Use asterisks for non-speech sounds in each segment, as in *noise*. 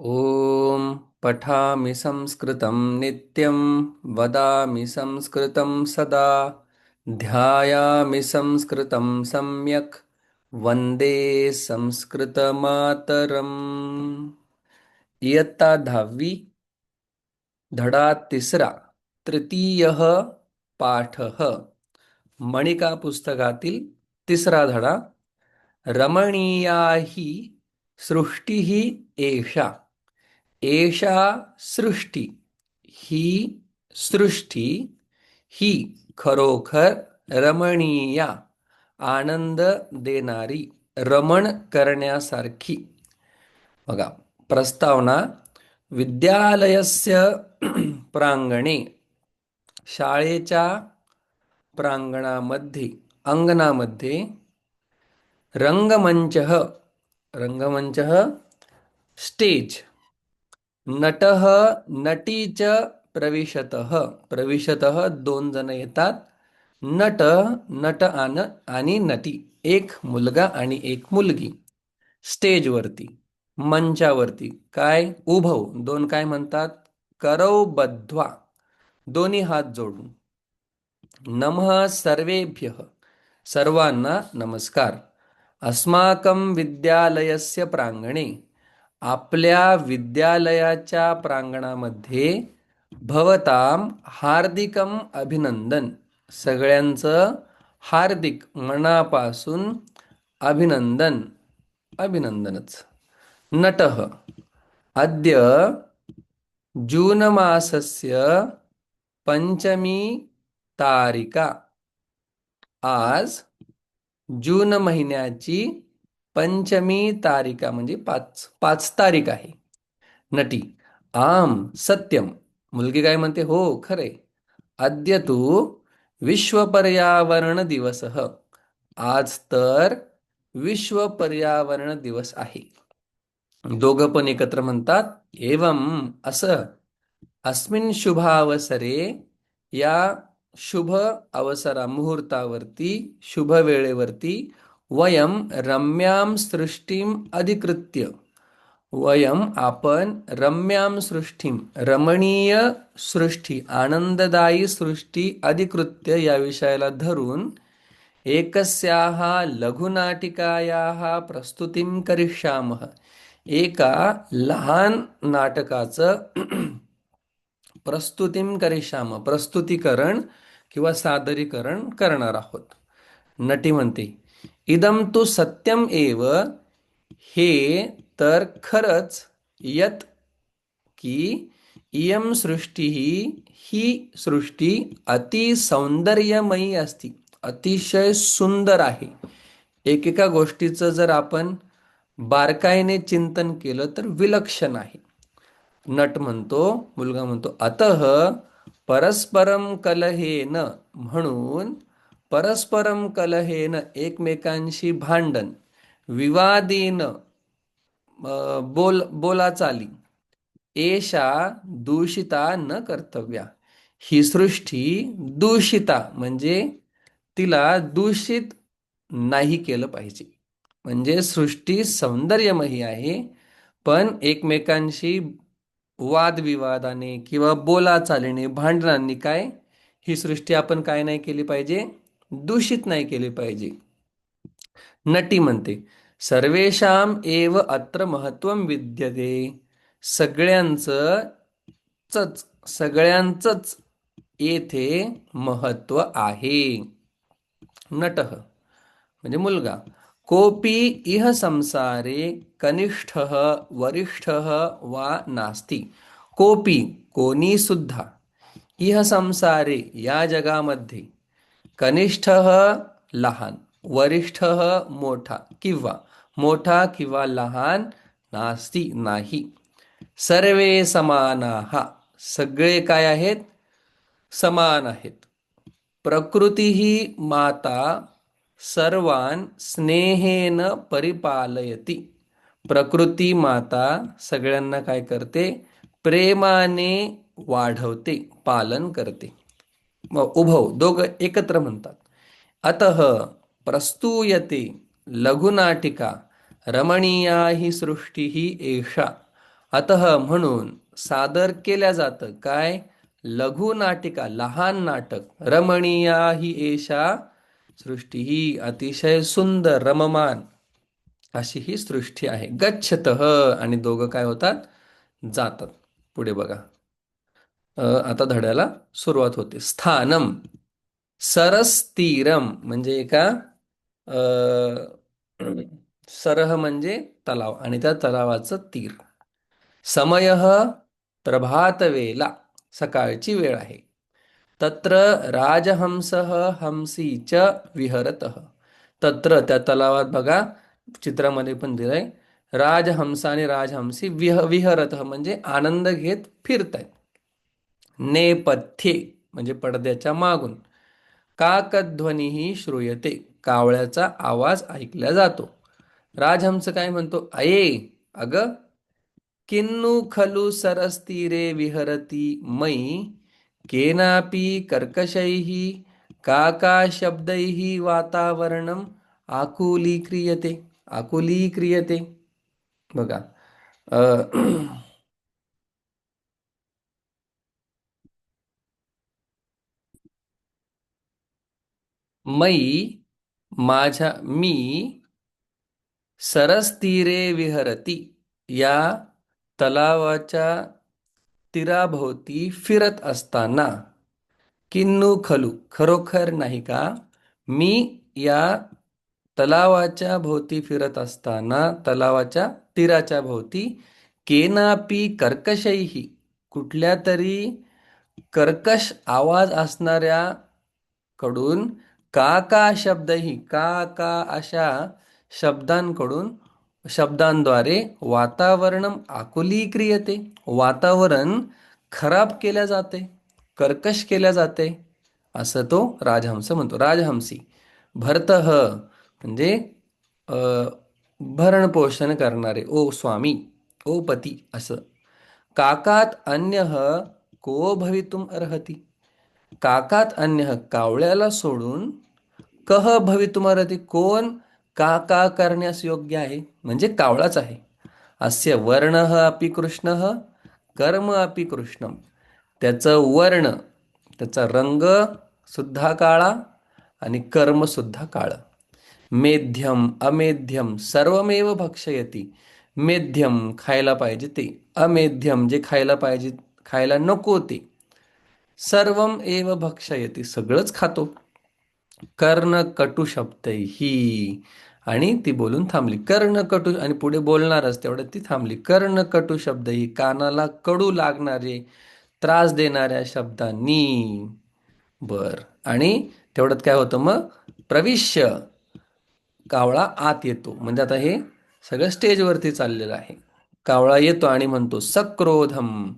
ॐ पठामि संस्कृतं नित्यं वदामि संस्कृतं सदा ध्यायामि संस्कृतं सम्यक् वन्दे संस्कृतमातरम्। इयत्ता दहावी धडा तिसरा तृतीयः पाठः। मणिका पुस्तकातील तिसरा धडा रमणीया ही सृष्टीः एषा। एषा सृष्टी ही सृष्टी ही खरोखर रमणीया आनंद देणारी रमण करण्यासारखी. बघा प्रस्तावना विद्यालयस्य प्रांगणे शाळेच्या प्रांगणामध्ये अंगणामध्ये रंगमंच रंगमंच स्टेज नटः नटी च प्रविशतः. प्रविशतः दोन जण येतात. नट नट आन आणि नटी. एक मुलगा आणि एक मुलगी. स्टेजवरती मंचावरती. काय? उभव. दोन काय म्हणतात? करौ बद्ध्वा. दोन्ही हात जोडून. नमः सर्वेभ्य. सर्वांना नमस्कार. अस्माकं विद्यालयस्य प्रांगणे आपल्या विद्यालयाच्या प्रांगणामध्ये भवताम हार्दिकम अभिनंदन. सगळ्यांचं हार्दिक मनापासून अभिनंदन. अभिनंदनच. नट अद्य जून मासस्य पंचमी तारिका. आज जून महिन्याची पंचमी तारिका म्हणजे पाच पाच तारीख आहे. नटी आम सत्यम. मुलगी काय म्हणते? हो खरे. अद्य तू विश्व पर्यावरण दिवस. आज तर विश्व पर्यावरण दिवस आहे. दोघं पण एकत्र म्हणतात एवं असं. अस्मिन शुभावसरे या शुभ अवसरा मुहूर्तावरती शुभ वेळेवरती वयम रम्याम सृष्टीम अधिकृत्य। वयम आपण रम्याम सृष्टीम। रमणीय सृष्टी आनंददायी सृष्टी अधिकृत्य या विषयाला धरून एकस्याः लघुनाटिकायाः प्रस्तुतीं करिष्यामः। एका लहान नाटकाचं *clears throat* प्रस्तुतीं करिष्यामः। प्रस्तुतीकरण किंवा सादरीकरण करणार आहोत। नटी म्हणते इदम तू सत्यम एव हे तर खरच यत की इयम सृष्टी ही सृष्टी अति सौंदर्यमयी असती अतिशय सुंदर आहे. एकेका गोष्टीचं जर आपण बारकाईने चिंतन केलं तर विलक्षण आहे. नट म्हणतो मुलगा म्हणतो अतः परस्परम कलहेन म्हणून परस्परम कलहेन एकमेकांशी भांडण विवादेन बोल बोलाचाली. एषा दूषिता न कर्तव्या. ही सृष्टी दूषिता म्हणजे तिला दूषित नाही केलं पाहिजे. म्हणजे सृष्टी सौंदर्यमयी आहे पण एकमेकांशी वादविवादाने किंवा बोलाचालीने भांडणांनी काय? ही सृष्टी आपण काय नाही केली पाहिजे? दूषित नाही केली पाहिजे. नटी म्हणते सर्वेशाम एव अत्र महत्त्व विद्यते. सगळ्यांचं सगळ्यांचंच येथे महत्त्व आहे. नट म्हणजे मुलगा कोपी इह संसारे कनिष्ठ वरिष्ठ वा नास्ती. कोपी कोणी सुद्धा इह संसारे या जगामध्ये कनिष्ठ लहान वरिष्ठ मोठा किंवा मोठा किंवा लहान नास्ती नाही. सर्वे समानाहा सगळे काय आहेत? समान आहेत. प्रकृती ही माता सर्वान स्नेहेन परिपालयती. प्रकृती माता सगळ्यांना काय करते? प्रेमाने वाढवते पालन करते. उभव दोघ एकत्र म्हणतात. अत प्रस्तूयते लघुनाटिका रमणीया ही सृष्टी ही एषा. अतः म्हणून सादर केल्या जातं काय? लघु नाटिका लहान नाटक रमणीया ही एषा सृष्टी ही अतिशय सुंदर रममान अशी ही सृष्टी आहे. गच्छत आणि दोघं काय होतात? जातात. पुढे बघा. आता धड्याला सुरुवात होते. स्थानम सरस्तीरम म्हणजे एका सरह म्हणजे तलाव आणि त्या तलावाचं तीर. समय प्रभातवेला सकाळची वेळ आहे. तत्र राजहंस हंसी च विहरत. तत्र त्या तलावात बघा चित्रामध्ये पण दिलंय राजहंस आणि राजहंसी विह विहरत म्हणजे आनंद घेत फिरतायत. नेपथ्ये म्हणजे पडद्याच्या मागून. काकध्वनीही श्रूयते कावळ्याचा आवाज ऐकला जातो. राजहंस काय म्हणतो? अये अग किन्नु खलु सरस्तीरे विहरती मयी केनापि कर्कशैः काकाशब्दैः वातावरणम् आकुलीक्रियते आकुलीक्रियते. बघा मै माझ्या मी सरस्तीरे विहरती या तलावाच्या तीराभोवती फिरत असताना. किन्नू खलू खरोखर नाही का? मी या तलावाच्या भोवती फिरत असताना तलावाच्या तीराच्या भोवती केनापी कर्कशैही कुठल्या तरी कर्कश आवाज असणाऱ्या कडून का का शब्दही का का अशा शब्दांकडून शब्दांद्वारे वातावरण आकुलीक्रियते. वातावरण खराब केल्या जाते कर्कश केल्या जाते असं तो राजहंस म्हणतो. राजहंसी भरत म्हणजे भरणपोषण करणारे ओ स्वामी ओ पती असं. काकात अन्य को भवितुम अर्हती? काकात अन्य कावळ्याला सोडून कह भवितुमर्हति कोण? का का करण्यास योग्य आहे? म्हणजे कावळाच आहे. अस्य वर्ण अपि कृष्ण कर्म अपि कृष्णम. त्याचं वर्ण त्याचा रंग सुद्धा काळा आणि कर्म सुद्धा काळं. मेध्यम अमेध्यम सर्वमेव भक्षयती. मेध्यम खायला पाहिजे ते. अमेध्यम जे खायला पाहिजे खायला नको ते. सर्वम एव भक्षयती. सगळंच खातो. कर्ण कटू शब्द ही. आणि ती बोलून थांबली. कर्ण कटू आणि पुढे बोलणारच तेवढं ती थांबली. कर्ण कटू शब्द ही कानाला कडू लागणारे त्रास देणाऱ्या शब्दांनी. बर. आणि तेवढ्यात काय होतं मग? प्रविश्य कावळा आत येतो. म्हणजे आता हे सगळं स्टेजवरती चाललेलं आहे. कावळा येतो आणि म्हणतो सक्रोधम.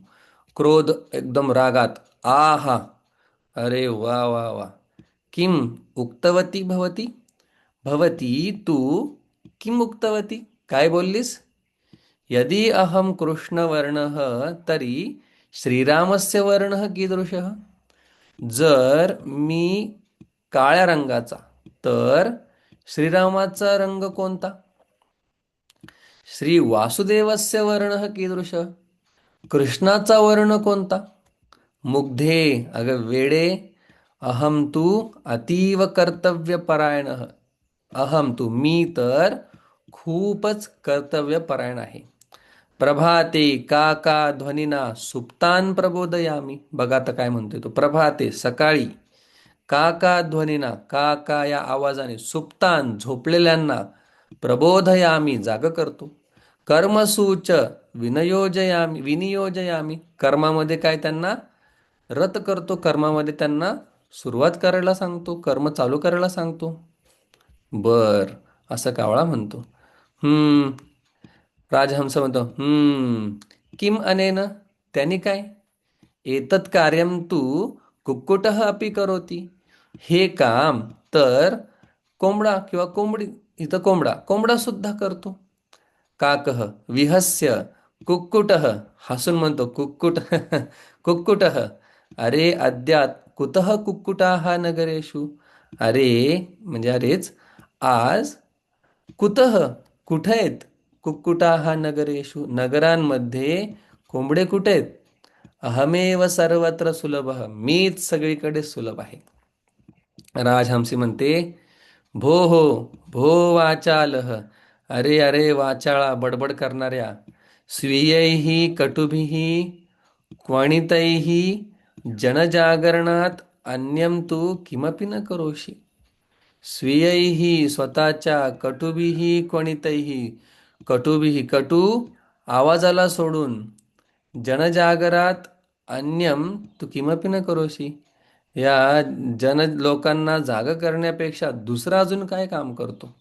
क्रोध एकदम रागात. आहा. अरे वा वा वा. किम उक्तवती भवती? भवती तू किम उक्तवती? काय बोललीस? यदि अहम कृष्णवर्णः तरी श्रीरामस्य वर्णः कीदृशः? जर मी काळ्या रंगाचा तर श्रीरामाचा रंग कोणता? श्री वासुदेवस्य वर्णः कीदृशः? कृष्णाचा वर्ण कोणता? मुग्धे अग वेडे अहम तू अतीव कर्तव्यपरायण। अहम तू मी तर खूपच कर्तव्यपरायण आहे। प्रभाते का का सुप्तान प्रबोधयामी। बघा आता काय म्हणतोय तो प्रभाते सकाळी का का काका का का या आवाजाने सुप्तान झोपलेल्यांना प्रबोधयामी जाग करतो। कर्मसूच विनयोजयामी विनियोजयामी। कर्मामध्ये काय त्यांना रत करतो कर्मामध्ये त्यांना सुरुवात करायला सांगतो कर्म चालू करायला सांगतो. बर असं कावळा म्हणतो. हम्म राजहंस म्हणतो हम्म किम अनेन? त्यांनी काय? एतत् कार्यम तू कुक्कुट अपि करोती. हे काम तर कोंबडा किंवा कोंबडी इथं कोंबडा कोंबडा सुद्धा करतो. काकः विहस्य कुक्कुटः हसून म्हणतो कुक्कुट *laughs* कुक्कुटः. अरे अद्यात कुतः कुक्कुटाः नगरेषु? अरे म्हणजे अरेच. आज कुतः कुठे आहेत कुक्कुटाः नगरेषु? नगरांमध्ये कोंबडे कुठे आहेत अहमेव सर्वत्र सुलभ. मीच सगळीकडे सुलभ आहे. राजहंसी म्हणते भो हो भो वाचालह अरे अरे वाचाळा बडबड करणाऱ्या. स्वीयैही कटुभिही क्वणितैही जनजागरणात अन्यम तू किमपि न करोषि। स्वीयैः स्वतःच्या कटुभिः क्वणितैः कटुभिः कटू आवाजाला सोडून जनजागरात अन्यम तू किमपि न करोशी या जन लोकांना जाग करण्यापेक्षा दुसरा अजून काय काम करतो?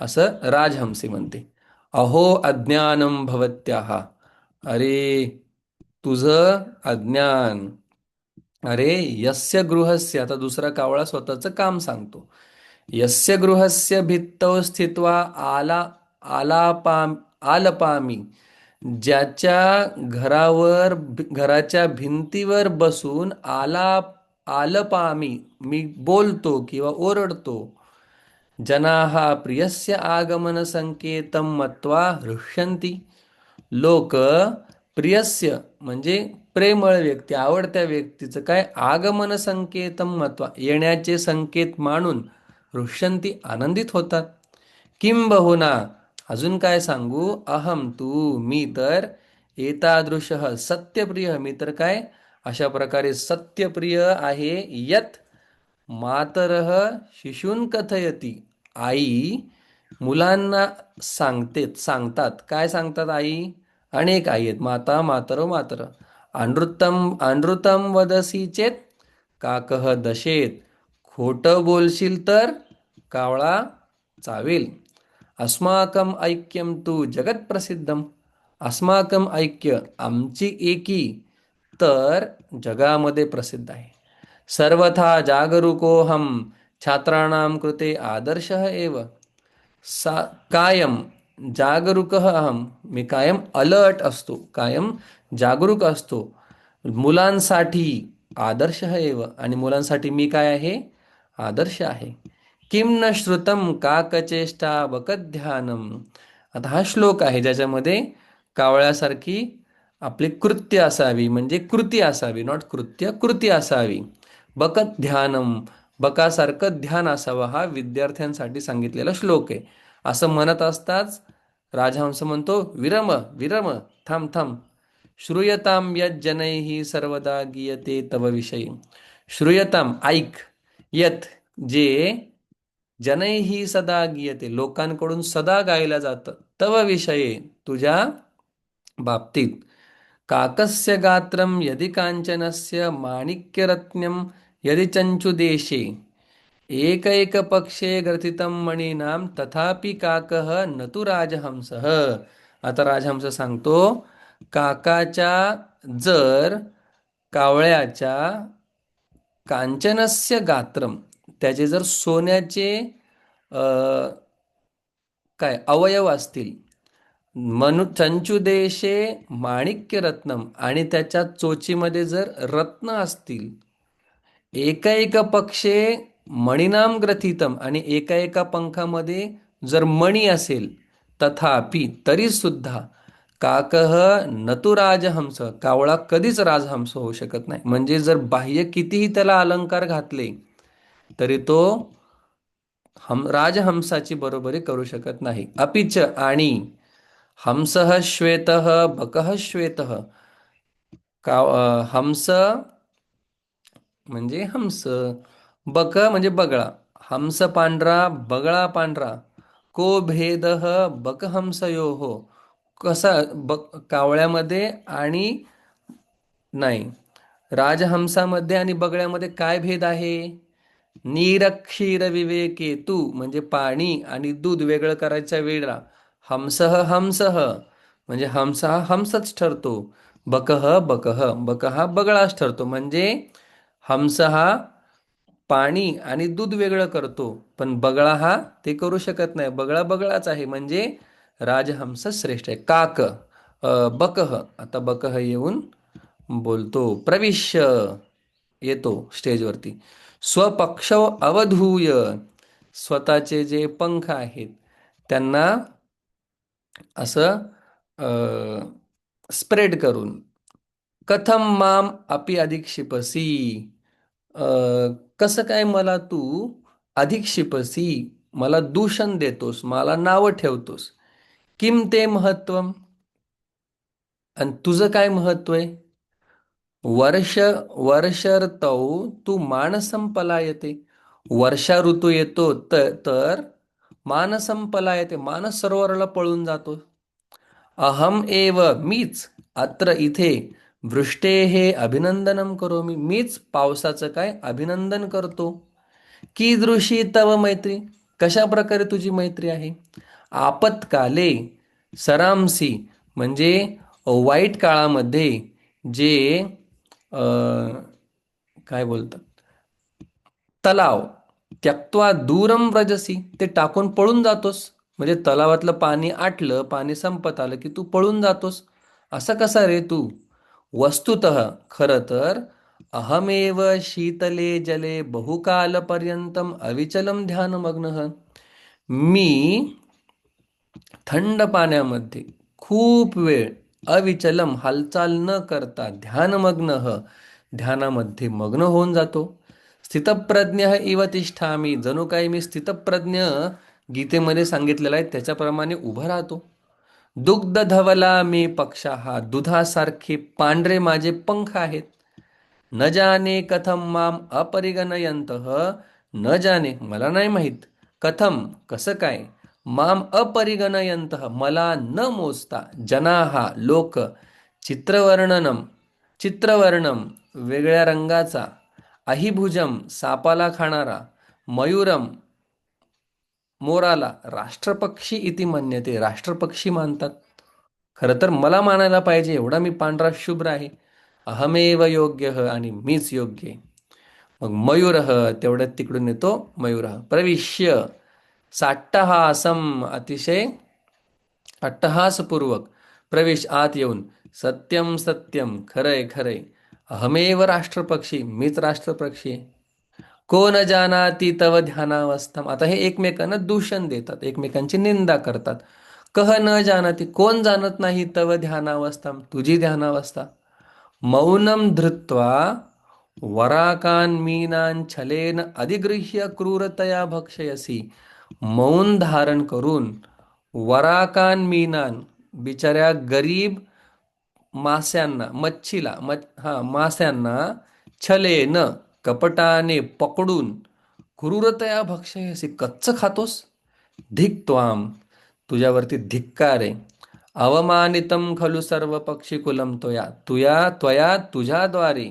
असं राजहंसी म्हणते। अहो अज्ञानम भवत्याहा अरे तुझं अज्ञान अरे यस्य गृहस्य आता दुसरा कावळा स्वतःचं काम सांगतो. यस्य गृहस्य भित्तौ स्थित्वा आला आलापाम आलपामी ज्याच्या घरावर भि- घराच्या भिंतीवर बसून आला आलपामी मी बोलतो किंवा ओरडतो. जनाः प्रियस्य आगमन संकेतम मत्वा हृष्यंती लोक प्रियस्य म्हणजे प्रेमळ व्यक्ती आवडत्या व्यक्तीचं काय आगमन संकेतं महत्त्व येण्याचे संकेत मानून ऋष्यंती आनंदित होतात. किंबहुना अजून काय सांगू? अहम तू मी तर एतादृश सत्यप्रिय मी तर काय? अशा प्रकारे सत्यप्रिय आहे यत. मातरः शिशून कथयती. आई मुलांना सांगते सांगतात. काय सांगतात आई? अनेक आई आहेत. माता मातर मातर. अनृतम अनृतम वदसी चेत काकह दशेत. खोटं बोलशील तर कावळा चावेल. अस्माकम ऐक्यम तू जगत प्रसिद्धम. अस्माकम ऐक्य आमची एकी तर जगामध्ये प्रसिद्ध आहे. सर्वथा जागरूकोहम छात्राणां कृते आदर्शः एव. सा कायम जागरूकः अहम मी कायम अलर्ट असतो कायम जागरूक असतो. मुलांसाठी आदर्श एव आणि मुलांसाठी मी काय आहे? आदर्श आहे. किम न श्रुतम काकचेष्टा बकध्यानम आता हा श्लोक आहे ज्याच्यामध्ये कावळ्यासारखी आपली कृत्य असावी म्हणजे कृती असावी नॉट कृत्य कृती असावी. बकत ध्यानम बकासारखं ध्यान असावं हा विद्यार्थ्यांसाठी सांगितलेला श्लोक आहे. असं म्हणत असताच राजहंस म्हणतो विरम विरम थांब थांब. श्रूयताम यज्जनैः सर्वदा गीयते तव विषयी. श्रूयताम ऐक यत जे जनैही सदा गीयते लोकांकडून सदा गायला जातं तव विषये तुझ्या बाबतीत. काकस्य गात्रं यदि काञ्चनस्य माणिक्यरत्न्यं यदि चञ्चुदेशे एकैकपक्षे ग्रथितं मणीनां तथापि काकः न तु राजहंसः। आता राजहंस सांगतो काकाच्या जर कावळ्याच्या कांचनस्य गात्रम त्याचे जर सोन्याचे काय अवयव असतील मनु चंचुदेशे माणिक्य रत्नम आणि त्याच्या चोचीमध्ये जर रत्न असतील एकैक एक पक्षे मणिनाम ग्रथितम आणि एका एका पंखामध्ये जर मणी असेल तथापि तरी सुद्धा काकह नतु राजहंस कावळा कधीच राजहंस होऊ शकत नाही. म्हणजे जर बाह्य कितीही त्याला अलंकार घातले तरी तो हम राजहंसाची बरोबरी करू शकत नाही. अपिच आणि हंस श्वेतः बकः श्वेतः का हंस म्हणजे हंस बक म्हणजे बगळा हंस पांढरा बगळा पांढरा को भेदः हो कसा बक कावळ्यामध्ये आणि नाही राजहंसामध्ये आणि बगळ्यामध्ये काय भेद आहे? नीरक्षीर विवेके तू म्हणजे पाणी आणि दूध वेगळं करायच्या वेळा हंसः हंसः म्हणजे हंस हा हंसच ठरतो बकह बकह बक हा बगळाच ठरतो म्हणजे हंस हा पाणी आणि दूध वेगळं करतो पण बगळा हा ते करू शकत नाही. बगळा बगळाच आहे म्हणजे राजहंस श्रेष्ठ आहे. काक बकह. आता बकह येऊन बोलतो. प्रविश्य येतो स्टेजवरती. स्वपक्ष अवधूय. स्वतःचे जे पंख आहेत त्यांना असं स्प्रेड करून कथम माम अपि अधिक्षिपसी अ, कसं काय मला तू अधिक शिपसी मला दूषण देतोस मला नावं ठेवतोस? किम ते महत्त्व आणि तुझं काय महत्त्व आहे? वर्ष वर्षर्तौ तू मानसंपला येते वर्षा ऋतू येतो तर मानसं पलायते. मानस सरोवराला पळून जातो. अहम एव मीच अत्र इथे वृष्टे हे अभिनंदनम करोमी. मीच पावसाचं काय अभिनंदन करतो? कीदृशी तव मैत्री? कशा प्रकारे तुझी मैत्री आहे? आपत्काले सरामसी म्हणजे वाईट काळामध्ये जे काय बोलतात? तलाव. त्यक्त्वा दूरम व्रजसी. ते टाकून पळून जातोस. म्हणजे तलावातलं पाणी आटलं पाणी संपत आलं की तू पळून जातोस. असं कसा रे तू? वस्तुत खरं तर अहमेव शीतले जले बहुकालपर्यंत अविचलम ध्यानमग्न। मी थंड पाण्यामध्ये खूप वेळ अविचलम हालचाल न करता ध्यानमग्न ध्यानामध्ये मग्न होऊन जातो। स्थितप्रज्ञ इव तिष्ठामी। जणू काही मी स्थितप्रज्ञ गीतेमध्ये सांगितलेलं आहे त्याच्याप्रमाणे उभं राहतो। दुग्ध धवला मी पक्षा हा दुधासारखे पांढरे माझे पंख आहेत. न जाने कथम माम अपरिगणयंत न जाने मला नाही माहीत. कथम कसं काय? माम अपरिगणयंत मला न मोजता जनाहा लोक चित्रवर्णनम चित्रवर्णम वेगळ्या रंगाचा अहिभुजम सापाला खाणारा मयूरम मोराला राष्ट्रपक्षी इति मान्यते. राष्ट्रपक्षी मानतात. खरं तर मला मानायला पाहिजे एवढा मी पांढरा शुभ्र आहे. अहमेव योग्य आणि मीच योग्य मग मयूर तेवढ्यात तिकडून येतो मयूर. प्रविश्य साट्टहासम अतिशय अट्टहासपूर्वक प्रवेश आत येऊन सत्यम सत्यम खरंय खरंय. अहमेव राष्ट्रपक्षी मीच राष्ट्रपक्षी कोण जानाती तव ध्यानावस्थम. आता हे एकमेकांना दूषण देतात एकमेकांची निंदा करतात. कह न जानाती कोण जाणत नाही तव ध्यानावस्थम? तुझी ध्यानावस्था. मौनम धृत्वा वराकान मीनान छलेन अधिगृह्य क्रूरतया भक्षयसी. मौन धारण करून वराकान मीनान बिचाऱ्या गरीब मास्यांना मच्छीला मच हा मास्यांना छलेन कपटाने पकडून क्रूरतया भक्षयसी कच्च खातोस? धिक त्वाम तुझ्यावरती धिक्कार आहे. अवमानितम खलु सर्व पक्षीकुलम त्वया तुया त्वया तुझ्याद्वारे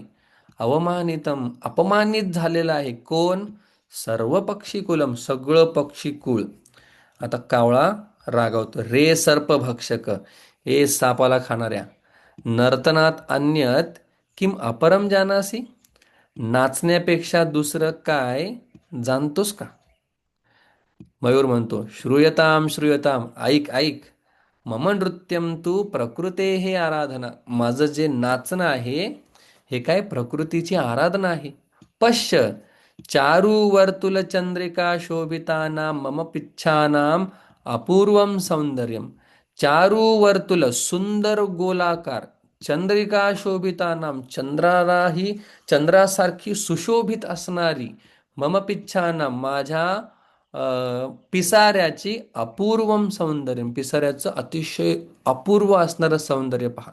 अवमानितम अपमानित झालेलं आहे कोण? सर्व पक्षीकुलम सगळं पक्षीकुळ आता कावळा रागावतो रे सर्प भक्षक ए सापाला खाणाऱ्या नर्तनात अन्यत किम अपरम जानासी? नाचण्यापेक्षा दुसरं काय जाणतोस का? मयूर म्हणतो श्रूयताम श्रूयताम ऐक ऐक. मम नृत्यम तू प्रकृते हे आराधना. माझं जे नाचणं आहे हे काय प्रकृतीची आराधना आहे? पश्य चारू वर्तुल चंद्रिका शोभिताना मम पिच्छानाम अपूर्वम सौंदर्यम चारू वर्तुल सुंदर गोलाकार. चंद्रिका शोभितानाम चंद्रालाही चंद्रासारखी सुशोभित असणारी मम पिच्छानाम माझ्या पिसाऱ्याची अपूर्वम सौंदर्य पिसाऱ्याचं अतिशय अपूर्व असणारं सौंदर्य पहा.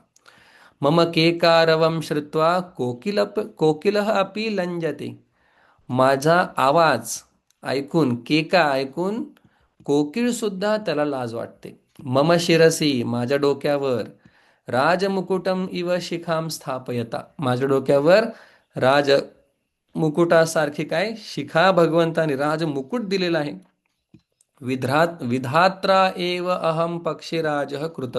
मम केकारवम श्रुत्वा कोकिल कोकिल अपि लंजते माझा आवाज ऐकून केका ऐकून कोकिळ सुद्धा त्याला लाज वाटते. मम शिरसी माझ्या डोक्यावर राजमुकुटम इव शिखाम स्थापयता. माझ्या डोक्यावर राज मुकुटासारखी काय? शिखा भगवंताने राज मुकुट दिलेला आहे. विधात विधात्रा एव अहम पक्षीराज कृत.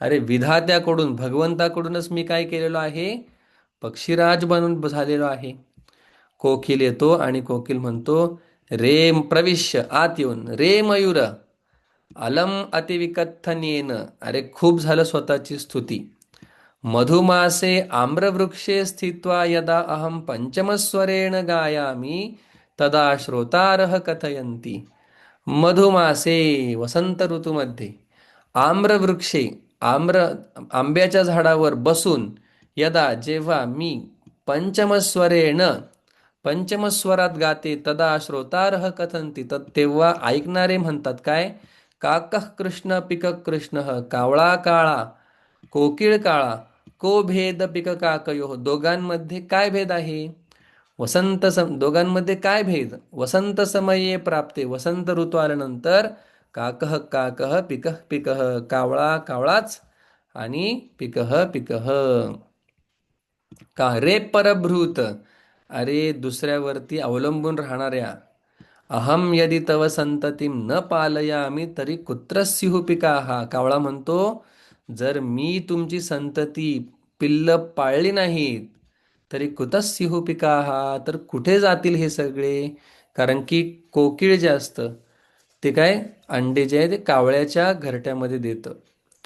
अरे विधात्याकडून भगवंताकडूनच मी काय केलेलो आहे? पक्षीराज बनून झालेलो आहे. कोकिल येतो आणि कोकिल म्हणतो रेम प्रविश्य आत येऊन रे मयूर अलम अतिविकथनेन. अरे खूप झालं स्वतःची स्तुती. मधुमासे आम्रवृक्षे स्थित्वा यदा अहम पंचमस्वरेण गायामी तदा श्रोतारह कथयंती मधुमासे वसंत ऋतूमध्ये आम्रवृक्षे आम्र आंब्याच्या झाडावर बसून यदा जेव्हा मी पंचमस्वरेण पंचमस्वरात गाते तदा श्रोतारह कथंती तर तेव्हा ऐकणारे म्हणतात काय? काकः कृष्ण पिक कृष्ण कावळा काळा कोकिळ काळा को भेद पिक काकयो दोघांमध्ये काय भेद आहे? वसंत सम दोघांमध्ये काय भेद? वसंत समये प्राप्ते वसंत ऋतू आल्यानंतर काकह काकह पिकह पिकह कावळा कावळाच आणि पिकह पिकह का रे परभृत अरे दुसऱ्यावरती अवलंबून राहणाऱ्या अहम यदि तव संततीम न पालयामी तरी कुत्र स्युः पिका? हा कावळा म्हणतो जर मी तुमची संतती पिल्ल पाळली नाहीत तरी कुतस्युः पिका? हा तर कुठे जातील हे सगळे? कारण की कोकिळ जे असतं ते काय अंडे जे आहे ते कावळ्याच्या घरट्यामध्ये देतं.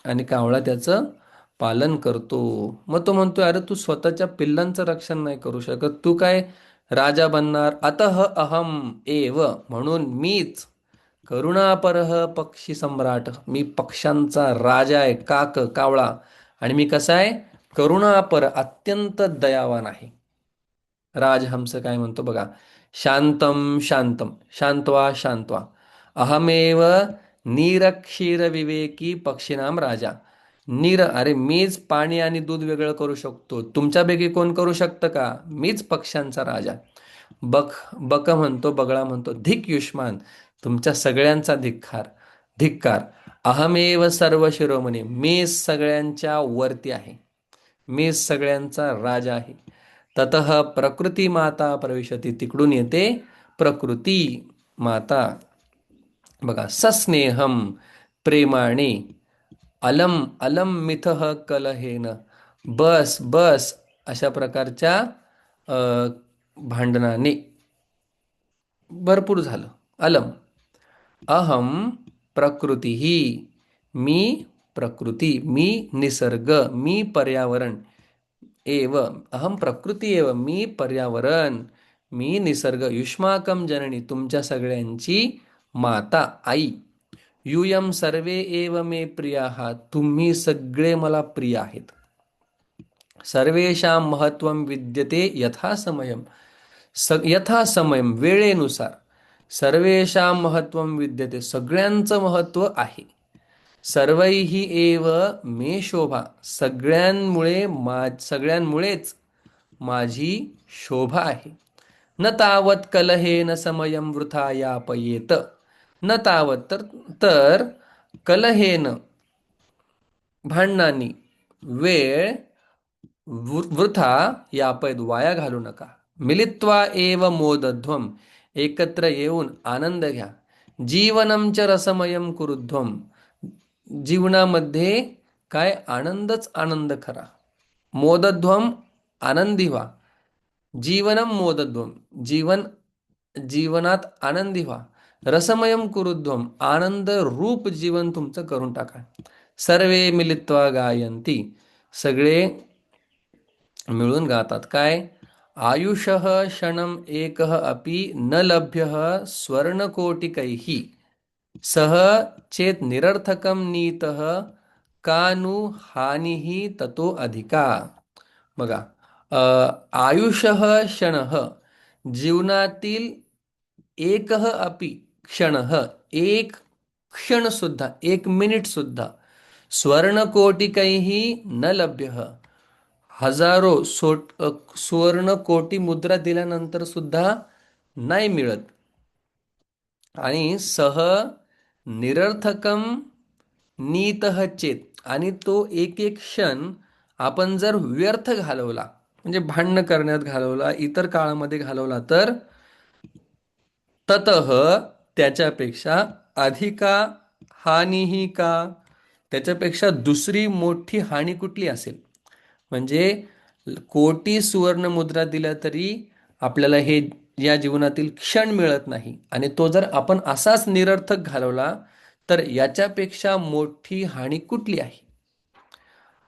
आणि कावळा त्याचं पालन करतो. मग तो म्हणतो अरे तू स्वतःच्या पिल्लांचं रक्षण नाही करू शकत. तू काय राजा बनणार. अतः अहम एव म्हणून मीच करुणापरह पक्षी सम्राट. मी पक्ष्यांचा राजा आहे काक कावळा. आणि मी कसा आहे? करुणापर अत्यंत दयावान आहे. राजहंस काय म्हणतो बघा? शांतम शांतम. शांतवा शांतवा. अहमेव निरक्षीर विवेकी पक्षीनाम राजा. नीर अरे मीच पाणी आणि दूध वेगळं करू शकतो. तुमच्यापैकी कोण करू शकतं का? मीच पक्ष्यांचा राजा. बक बक म्हणतो बगळा म्हणतो धिक युष्मान तुमच्या सगळ्यांचा धिक्कार धिक्कार. अहमेव सर्व शिरोमणी मी सगळ्यांच्या वरती आहे. मी सगळ्यांचा राजा आहे. तत प्रकृती माता प्रविशती तिकडून येते प्रकृती माता. बघा सस्नेहम प्रेमाने अलम अलम मिथ कलहेन. बस बस अशा प्रकारच्या भांडणाने भरपूर झालं. अलम. अहम प्रकृती ही मी प्रकृती मी निसर्ग मी पर्यावरण. एव अहम प्रकृती एव मी पर्यावरण. मी निसर्ग युष्माकम जननी तुमच्या सगळ्यांची माता आई. युयम सर्वे एव मे प्रिया तुम्ही सगळे मला प्रिय आहेत. सर्वेषां महत्त्व विद्यते यथासमयम स यथासमयम वेळेनुसार. सर्वेषां महत्त्व विद्यते सगळ्यांचं महत्त्व आहे. सर्वही एव मे शोभा सगळ्यांमुळे मा सगळ्यांमुळेच माझी शोभा आहे. न तावत कलहे न समयम वृथा यापयेत. न तावत. तर तर कलहेन भांडणांनी वेळ वृथा यापैद वाया घालू नका. मिलित्वा एव मोदध्वम. एकत्र येऊन आनंद घ्या. जीवनमच च रसमयम कुरुध्वम. जीवनामध्ये काय आनंदच आनंद खरा. मोदध्वम आनंदी व्हा. जीवनम मोदध्वम. जीवन जीवनात आनंदी व्हा. रसमयम कुरुध्वम आनंद रूप जीवन तुमचं करून टाका. सर्वे मिलित्वा गायंती सगळे मिळून गातात. काय? आयुष क्षणम एक अपि न लभ्य स्वर्णकोटिकैः सह चेत निरर्थकम नीत कानु हानिही ततो अधिका. बघा आयुष क्षण जीवनातील एक अपि क्षण एक क्षण सुद्धा एक मिनिट सुद्धा स्वर्णकोटिकैही न लभ्य. हजारो सोट सुवर्ण कोटी मुद्रा दिल्यानंतर सुद्धा नाही मिळत. आणि सह निरर्थकम नीत चेत. आणि तो एक एक क्षण आपण जर व्यर्थ घालवला म्हणजे भांडण करण्यात घालवला इतर काळामध्ये घालवला तर तत त्याच्यापेक्षा अधिका हानीही का? त्याच्यापेक्षा दुसरी मोठी हानी कुठली असेल? म्हणजे कोटी सुवर्ण मुद्रा दिल्या तरी आपल्याला हे या जीवनातील क्षण मिळत नाही. आणि तो जर आपण असाच निरर्थक घालवला तर याच्यापेक्षा मोठी हानी कुठली आहे?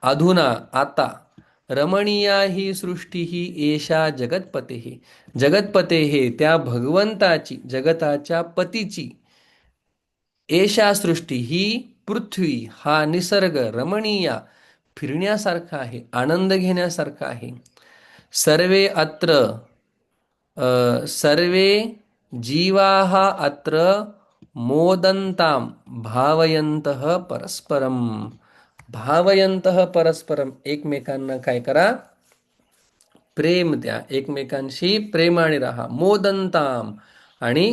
अधुना आता रमणीया ही सृष्टी ही एषा जगतपते हे जगतपते हे त्या भगवंताची जगताच्या पतीची. एषा सृष्टी ही पृथ्वी हा निसर्ग रमणीया फिरण्यासारखा आहे आनंद घेण्यासारखा आहे. सर्वे अत्र सर्वे जीवाः अत्र मोदन्तां भावयन्तः परस्परम्. भावयंत परस्परम एकमेकांना काय करा? प्रेम द्या. एकमेकांशी प्रेमाने राहा. मोदंताम आणि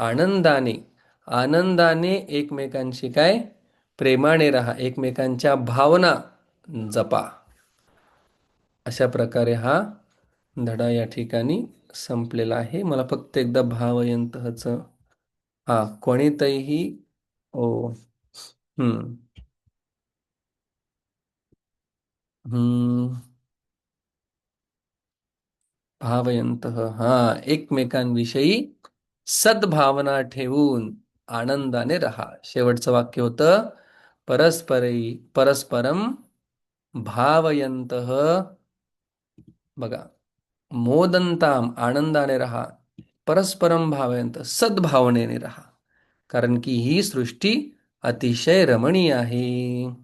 आनंदाने. आनंदाने एकमेकांशी काय? प्रेमाने राहा. एकमेकांच्या भावना जपा. अशा प्रकारे हा धडा या ठिकाणी संपलेला आहे. मला फक्त एकदा भावयंतचं हा कोणीतही ओ हम्म भावयंत. हा एकमेकांविषयी सद्भावना ठेवून आनंदाने राहा. शेवटचं वाक्य होतं परस्परी परस्परम भावयंत. बघा मोदंताम आनंदाने राहा परस्परम भावयंत सद्भावनेने राहा. कारण की ही सृष्टी अतिशय रमणीय आहे.